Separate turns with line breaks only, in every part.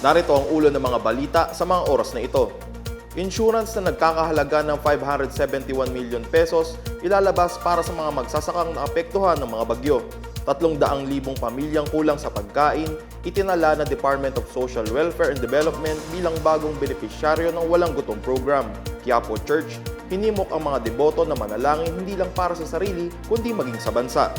Narito ang ulo ng mga balita sa mga oras na ito. Insurance na nagkakahalaga ng 571 million pesos ilalabas para sa mga magsasakang naapektuhan ng mga bagyo. 300,000 pamilyang kulang sa pagkain, itinala na Department of Social Welfare and Development bilang bagong benepisyaryo ng Walang Gutom Program. Quiapo Church, hinimok ang mga deboto na manalangin hindi lang para sa sarili kundi maging sa bansa.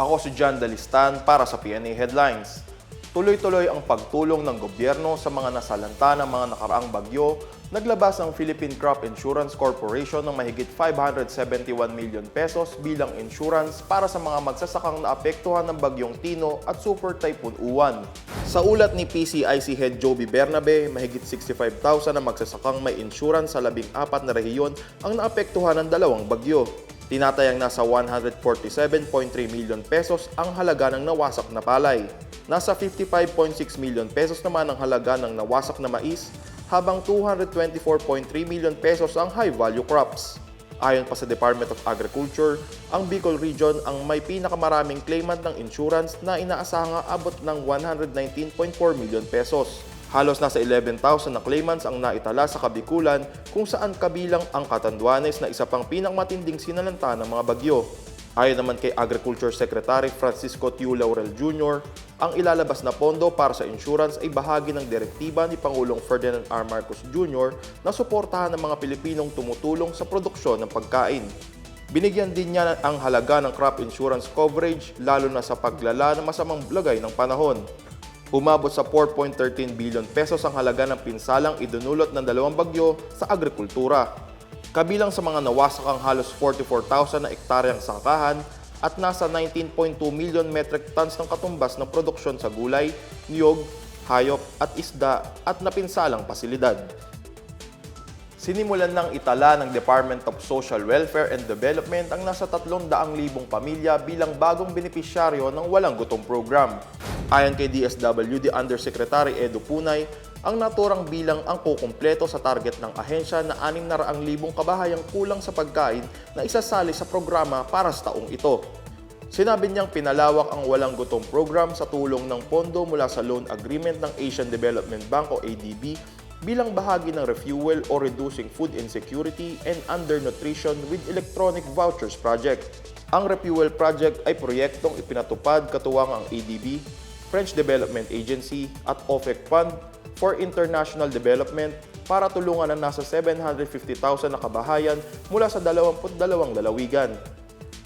Ako si John Dalistan para sa PNA Headlines. Tuloy-tuloy ang pagtulong ng gobyerno sa mga nasalanta ng mga nakaraang bagyo, naglabas ang Philippine Crop Insurance Corporation ng mahigit 571 million pesos bilang insurance para sa mga magsasakang naapektuhan ng bagyong Tino at Super Typhoon Uwan. Sa ulat ni PCIC Head Joby Bernabe, mahigit 65,000 na magsasakang may insurance sa labing apat na rehiyon ang naapektuhan ng dalawang bagyo. Tinatayang nasa 147.3 million pesos ang halaga ng nawasak na palay. Nasa 55.6 million pesos naman ang halaga ng nawasak na mais, habang 224.3 million pesos ang high-value crops. Ayon pa sa Department of Agriculture, ang Bicol Region ang may pinakamaraming claimant ng insurance na inaasahang abot ng 119.4 million pesos. Halos nasa 11,000 na claimants ang naitala sa Kabikulan kung saan kabilang ang Katanduanes na isa pang pinakamatinding sinalanta ng mga bagyo. Ayon naman kay Agriculture Secretary Francisco Tiu Laurel Jr., ang ilalabas na pondo para sa insurance ay bahagi ng direktiba ni Pangulong Ferdinand R. Marcos Jr. na suportahan ng mga Pilipinong tumutulong sa produksyon ng pagkain. Binigyan din niya ang halaga ng crop insurance coverage lalo na sa paglala ng masamang lagay ng panahon. Umabot sa 4.13 billion pesos ang halaga ng pinsalang idunulot ng dalawang bagyo sa agrikultura. Kabilang sa mga nawasak ang halos 44,000 na ektaryang sangkahan at nasa 19.2 million metric tons ng katumbas ng produksyon sa gulay, niyog, hayop at isda at napinsalang pasilidad. Sinimulan ng itala ng Department of Social Welfare and Development ang nasa 300,000 pamilya bilang bagong benepisyaryo ng Walang Gutom Program. Ayon kay DSWD Undersecretary Edo Punay, ang naturang bilang ang kukumpleto sa target ng ahensya na 600,000 kabahayang kulang sa pagkain na isasali sa programa para sa taong ito. Sinabi niyang pinalawak ang Walang Gutom Program sa tulong ng pondo mula sa loan agreement ng Asian Development Bank o ADB bilang bahagi ng Refuel or Reducing Food Insecurity and Undernutrition with Electronic Vouchers Project. Ang Refuel Project ay proyektong ipinatupad katuwang ang ADB, French Development Agency at OFEC Fund for International Development para tulungan ang nasa 750,000 na kabahayan mula sa 22 lalawigan.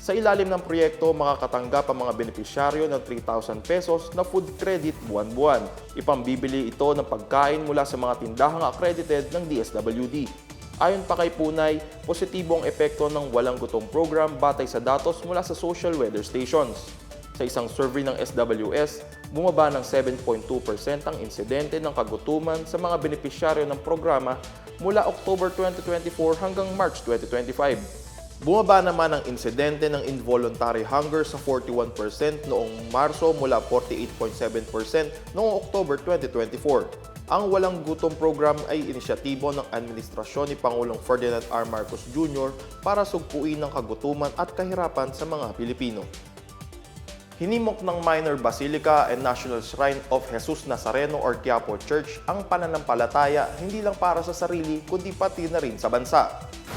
Sa ilalim ng proyekto, makakatanggap ang mga benepisyaryo ng 3,000 pesos na food credit buwan-buwan. Ipambibili ito ng pagkain mula sa mga tindahang accredited ng DSWD. Ayon pa kay Punay, positibo ang epekto ng Walang Gutom program batay sa datos mula sa social weather stations. Sa isang survey ng SWS, bumaba ng 7.2% ang insidente ng kagutuman sa mga benepisyaryo ng programa mula October 2024 hanggang March 2025. Bumaba naman ang insidente ng involuntary hunger sa 41% noong Marso mula 48.7% noong October 2024. Ang Walang Gutom Program ay inisyatibo ng administrasyon ni Pangulong Ferdinand R. Marcos Jr. para sugpuin ng kagutuman at kahirapan sa mga Pilipino. Hinimok ng Minor Basilica and National Shrine of Jesus Nazareno or Quiapo Church ang pananampalataya hindi lang para sa sarili kundi pati na rin sa bansa.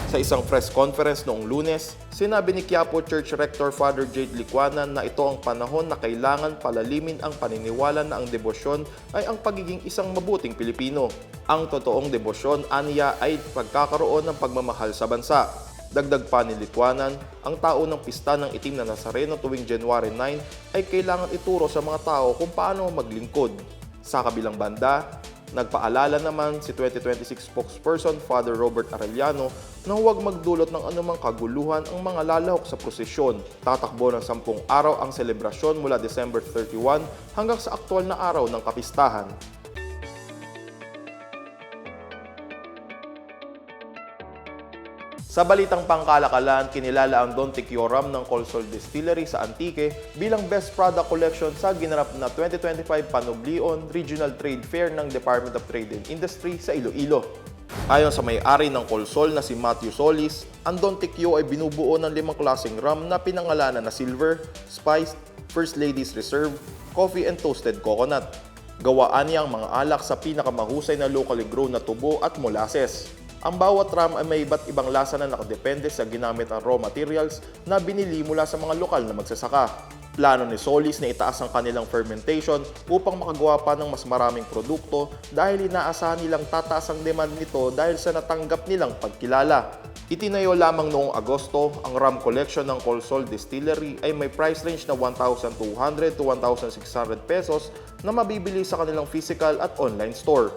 Sa isang press conference noong lunes, sinabi ni Quiapo Church Rector Father Jade Liquanan na ito ang panahon na kailangan palalimin ang paniniwala na ang debosyon ay ang pagiging isang mabuting Pilipino. Ang totoong debosyon, aniya, ay pagkakaroon ng pagmamahal sa bansa. Dagdag pa ni Litwanan, ang tao ng pista ng itim na Nazareno tuwing January 9 ay kailangan ituro sa mga tao kung paano maglingkod. Sa kabilang banda, nagpaalala naman si 2026 spokesperson Father Robert Arellano na huwag magdulot ng anumang kaguluhan ang mga lalahok sa prosesyon. Tatakbo ng 10 araw ang selebrasyon mula December 31 hanggang sa aktwal na araw ng kapistahan. Sa balitang pangkalakalan, kinilala ang Don Tikioram ng Colsol Distillery sa Antique bilang Best Product Collection sa ginanap na 2025 Panublion Regional Trade Fair ng Department of Trade and Industry sa Iloilo. Ayon sa may-ari ng Colsol na si Matthew Solis, ang Don Tikyo ay binubuo ng limang klaseng rum na pinangalanan na Silver, Spiced, First Lady's Reserve, Coffee and Toasted Coconut. Gawaan niya ang mga alak sa pinakamahusay na locally grown na tubo at molasses. Ang bawat rum ay may iba't ibang lasa na nakadepende sa ginamit ang raw materials na binili mula sa mga lokal na magsasaka. Plano ni Solis na itaas ang kanilang fermentation upang makagawa pa ng mas maraming produkto dahil inaasahan nilang tataas ang demand nito dahil sa natanggap nilang pagkilala. Itinayo lamang noong Agosto, ang rum collection ng Colsol Distillery ay may price range na 1,200 to 1,600 pesos na mabibili sa kanilang physical at online store.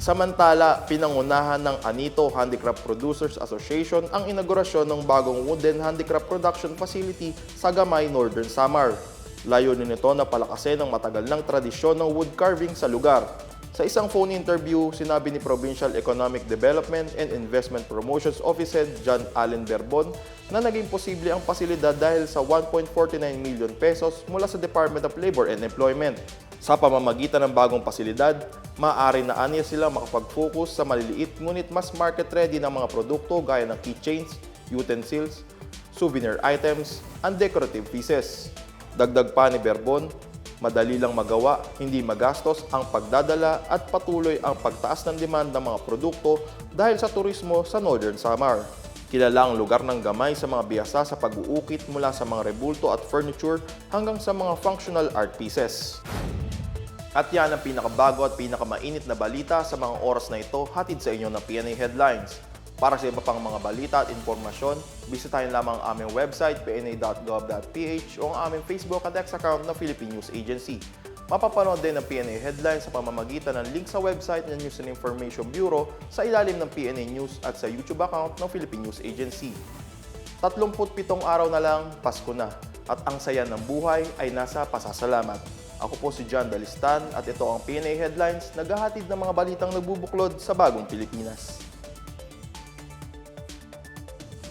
Samantala, pinangunahan ng Anito Handicraft Producers Association ang inaugurasyon ng bagong wooden handicraft production facility sa Gamay, Northern Samar. Layunin nito na palakasin ang matagal ng tradisyon ng wood carving sa lugar. Sa isang phone interview, sinabi ni Provincial Economic Development and Investment Promotions Office Head John Allen Berbon na naging posible ang pasilidad dahil sa 1.49 million pesos mula sa Department of Labor and Employment. Sa pamamagitan ng bagong pasilidad, maaari na aniya sila makapag-focus sa maliliit ngunit mas market-ready na mga produkto gaya ng keychains, utensils, souvenir items, and decorative pieces. Dagdag pa ni Berbon, madali lang magawa, hindi magastos ang pagdadala at patuloy ang pagtaas ng demand ng mga produkto dahil sa turismo sa Northern Samar. Kilala ang lugar ng gamay sa mga biyasa sa pag-uukit mula sa mga rebulto at furniture hanggang sa mga functional art pieces. At yan ang pinakabago at pinakamainit na balita sa mga oras na ito hatid sa inyo ng PNA Headlines. Para sa iba pang mga balita at informasyon, bisitahin lamang ang aming website pna.gov.ph o ang aming Facebook at X account ng Philippine News Agency. Mapapanood din ang PNA Headlines sa pamamagitan ng link sa website ng News and Information Bureau sa ilalim ng PNA News at sa YouTube account ng Philippine News Agency. 37 araw na lang, Pasko na, at ang saya ng buhay ay nasa pasasalamat. Ako po si John Dalistan at ito ang PNA Headlines, naghahatid ng mga balitang nagbubuklod sa bagong Pilipinas.